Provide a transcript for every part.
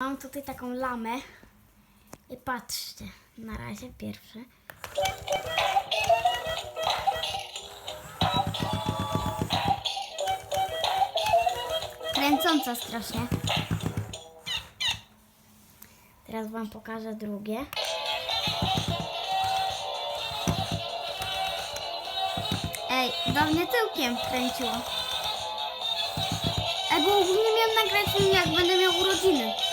Mam tutaj taką lamę. I patrzcie, na razie pierwsze. Kręcąca strasznie. Teraz wam pokażę drugie. Ej, do mnie tyłkiem kręciło. Ej, bo ogólnie miałem nagrać jak będę miał urodziny.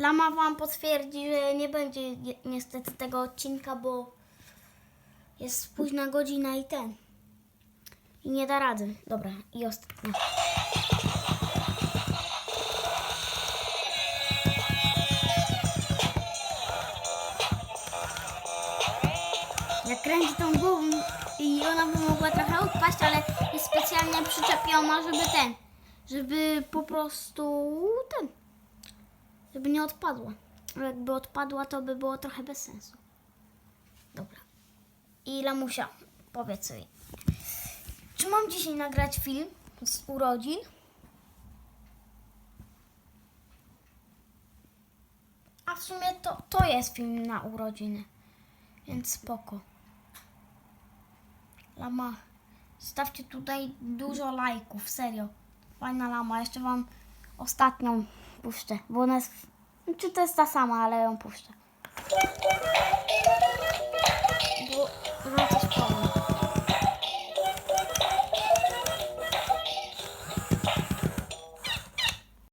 Lama wam potwierdzi, że nie będzie ni- niestety tego odcinka, bo jest późna godzina i ten. I nie da rady. Dobra, i ostatnia. Jak kręci tą głową i ona by mogła trochę odpaść, ale jest specjalnie przyczepiona, żeby ten, żeby po prostu ten, żeby nie odpadła. Jakby odpadła, to by było trochę bez sensu. Dobra. I Lamusia, powiedz mi, czy mam dzisiaj nagrać film z urodzin? A w sumie to, to jest film na urodziny, więc spoko. Lama, stawcie tutaj dużo lajków, serio. Fajna lama, jeszcze wam ostatnią puszczę, bo ona jest, czy to jest ta sama, ale ją puszczę.